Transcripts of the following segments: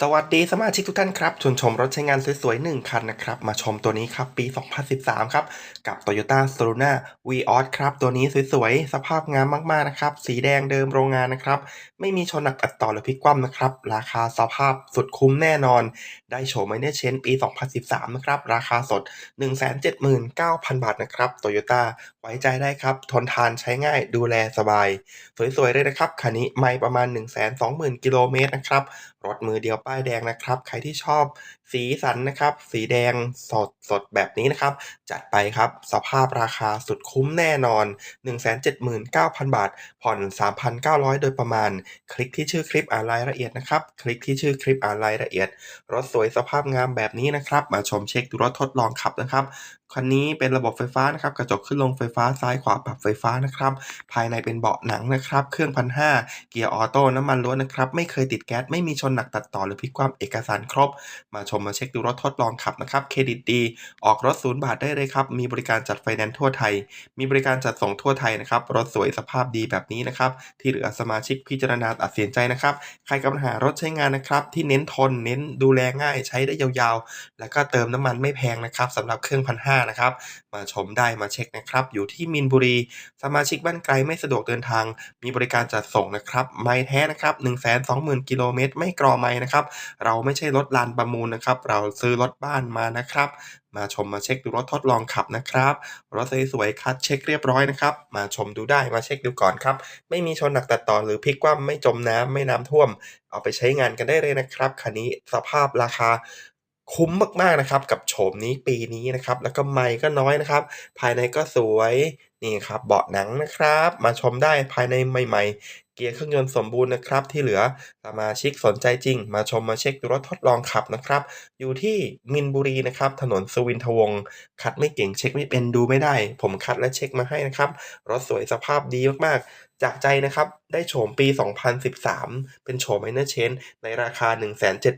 สวัสดีสมาชิกทุกท่านครับชวนชมรถใช้งานสวยๆ 1 คันนะครับ มาชมตัวนี้ครับ ปี 2013 ครับ กับ Toyota s o l u n a Vios ครับ ตัวนี้สวยๆ สภาพงามมากๆ นะครับ สีแดงเดิมโรงงานนะครับ ไม่มีชนหนักอัดต่อหรือพลิกคว่ำนะครับ ราคาสภาพสุดคุ้มแน่นอน ได้โฉมไมเนเชนปี 2013 นะครับ ราคาสด 179,000 บาทนะครับ Toyota ไว้ใจได้ครับ ทนทานใช้ง่ายดูแลสบาย สวยๆเลยนะครับคันนี้ไม่ประมาณ 120,000กิโลเมตรนะครับรถมือเดียวป้ายแดงนะครับ ใครที่ชอบสีสันนะครับ สีแดงสดสดแบบนี้นะครับ จัดไปครับสภาพราคาสุดคุ้มแน่นอน 179,000 บาท ผ่อน 3,900 โดยประมาณ คลิกที่ชื่อคลิปอ่านรายละเอียดนะครับ คลิกที่ชื่อคลิปอ่านรายละเอียด รถสวยสภาพงามแบบนี้นะครับ มาชมเช็คดูรถทดลองขับนะครับคันนี้เป็นระบบไฟฟ้านะครับ กระจกขึ้นลงไฟฟ้าซ้ายขวาปรับไฟฟ้านะครับ ภายในเป็นเบาะหนังนะครับ เครื่องพันห้าเกียร์ออโต้น้ำมันล้วนนะครับ ไม่เคยติดแก๊ส ไม่มีชนหนักตัดต่อหรือพลิกคว่ำเอกสารครบ มาชมมาเช็คดูรถทดลองขับนะครับ เครดิตดี ออกรถศูนย์บาทได้เลยครับ มีบริการจัดไฟแนนซ์ทั่วไทย มีบริการจัดส่งทั่วไทยนะครับ รถสวยสภาพดีแบบนี้นะครับ ที่เหลือสมาชิกพิจารณาตัดสินใจนะครับ ใครกำลังหารถใช้งานนะครับ ที่เน้นทน เน้นดูแลง่าย ใช้ได้ยาวๆ แล้วก็เติมน้ำมันไม่แพงนะครับสำหรับเครื่องพันห้านะครับ มาชมได้มาเช็คนะครับ อยู่ที่มินบุรี สมาชิกบ้านไกลไม่สะดวกเดินทาง มีบริการจัดส่งนะครับ ไม้แท้นะครับ120,000 กิโลเมตร ไม่กรอไม้นะครับ เราไม่ใช่รถลานประมูลนะครับ เราซื้อรถบ้านมานะครับมาชมมาเช็คดูรถทดลองขับนะครับ รถสวยๆคัดเช็คเรียบร้อยนะครับ มาชมดูได้มาเช็คดูก่อนครับ ไม่มีชนหนักตัดต่อหรือพลิกคว่ำไม่จมน้ำไม่น้ำท่วม เอาไปใช้งานกันได้เลยนะครับ คันนี้สภาพราคา คุ้มมากๆนะครับกับโฉมนี้ปีนี้นะครับแล้วก็ไม่ก็น้อยนะครับ ภายในก็สวยนี่ครับเบาะหนังนะครับ มาชมได้ภายในใหม่ๆ เกียร์เครื่องยนต์สมบูรณ์นะครับ ที่เหลือสมาชิกสนใจจริง มาชมมาเช็คดูรถทดลองขับนะครับ อยู่ที่มินบุรีนะครับ ถนนสุวินทวงศ์คัดไม่เก่งเช็คไม่เป็นดูไม่ได้ ผมคัดและเช็คมาให้นะครับ รถสวยสภาพดีมากๆ จากใจนะครับ ได้โฉมปี 2013 เป็นโฉม Minor Change ในราคา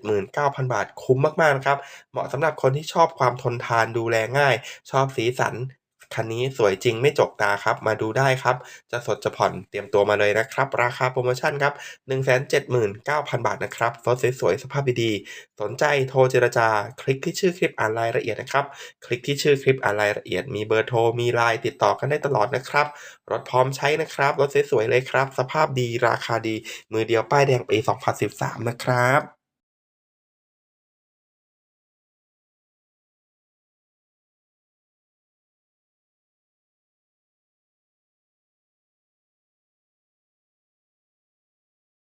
179,000 บาทคุ้มมากๆนะครับ เหมาะสำหรับคนที่ชอบความทนทานดูแลง่าย ชอบสีสัน คันนี้สวยจริงไม่จกตาครับ มาดูได้ครับ จะสดจะผ่อนเตรียมตัวมาเลยนะครับ ราคาโปรโมชั่นครับ 179,000 บาทนะครับรถสวยๆสภาพดีๆสนใจโทรเจรจา คลิกที่ชื่อคลิปอ่านรายละเอียดนะครับ คลิกที่ชื่อคลิปอ่านรายละเอียด มีเบอร์โทรมีไลน์ติดต่อกันได้ตลอดนะครับ รถพร้อมใช้นะครับ รถสวยๆเลยครับ สภาพดีราคาดี มือเดียวป้ายแดงปี 2013 นะครับ